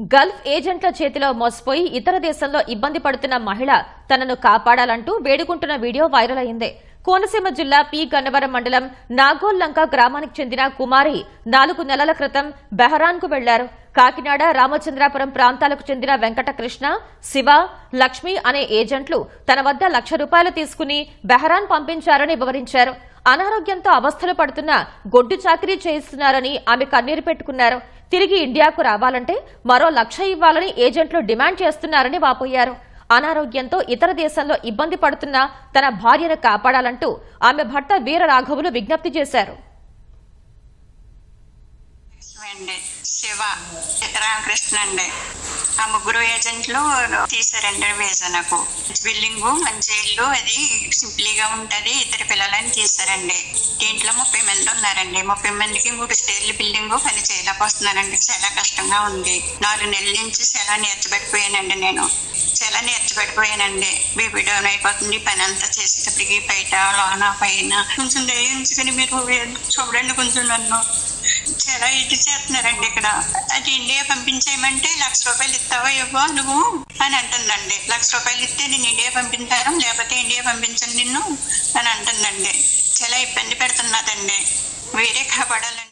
Gulf ఏజెంట్ల చేతిలో మోసపోయి ఇతర దేశంలో ఇబ్బంది పడుతున్న మహిళ తనను కాపాడాలంటూ వేడుకుంటున్న వీడియో వైరల్ అయింది. కోనసీమ జిల్లా పి. గన్నవరం మండలం నాగోల్లంక గ్రామానికి చెందిన కుమారి నాలుగు నెలల క్రితం బెహరాన్కు వెళ్ళారు. కాకినాడ రామచంద్రాపురం ప్రాంతాలకు చెందిన వెంకటకృష్ణ శివ లక్ష్మి అనే ఏజెంట్లు తన వద్ద లక్ష రూపాయలు తీసుకుని బెహరాన్ పంపించారని వివరించారు. అనారోగ్యంతో అవస్థలు పడుతున్న గొడ్డు చాకరీ చేయిస్తున్నారని ఆమె కన్నీరు పెట్టుకున్నారు. తిరిగి ఇండియాకు రావాలంటే మరో లక్ష ఇవ్వాలని ఏజెంట్లు డిమాండ్ చేస్తున్నారని వాపోయారు. అనారోగ్యంతో ఇతర దేశాల్లో ఇబ్బంది పడుతున్న తన భార్యను కాపాడాలంటూ ఆమె భర్త వీర రాఘవులు విజ్ఞప్తి చేశారు. అండి. శివ రామకృష్ణ అండి ఆ ముగ్గురు ఏజెంట్లు తీసారండి వీసా నాకు బిల్డింగ్ మంచి ఇల్లు అది సింపుల్గా ఉంటుంది. ఇద్దరు పిల్లలని తీసారండి దీంట్లో ముప్పై మంది ఉన్నారండి. ముప్పై మందికి మూడు స్టేర్ల బిల్డింగ్ పని చేయలేకపోతున్నానండి చాలా కష్టంగా ఉంది. నాలుగు నెలల నుంచి చాలా నేర్చబెట్టిపోయానండి నేను. చాలా నేర్చబెట్టిపోయానండి బీపీ డౌన్ అయిపోతుంది. పని అంతా చేసేటప్పటికి బయట లోన పైన. కొంచెం దయ ఉంచుకొని మీరు చూడండి కొంచెం నన్ను. చాలా ఇది చేస్తున్నారండి ఇక్కడ? అది ఇండియా పంపించేయమంటే లక్ష రూపాయలు ఇస్తావా ఇవ్వో నువ్వు? అని అంటుందండి. లక్ష రూపాయలు ఇస్తే నేను ఇండియా పంపించాను లేకపోతే ఇండియా పంపించను నిన్ను? అని అంటుందండి. చాలా ఇబ్బంది పెడుతున్నదండి. వేరే కాపాడాలండి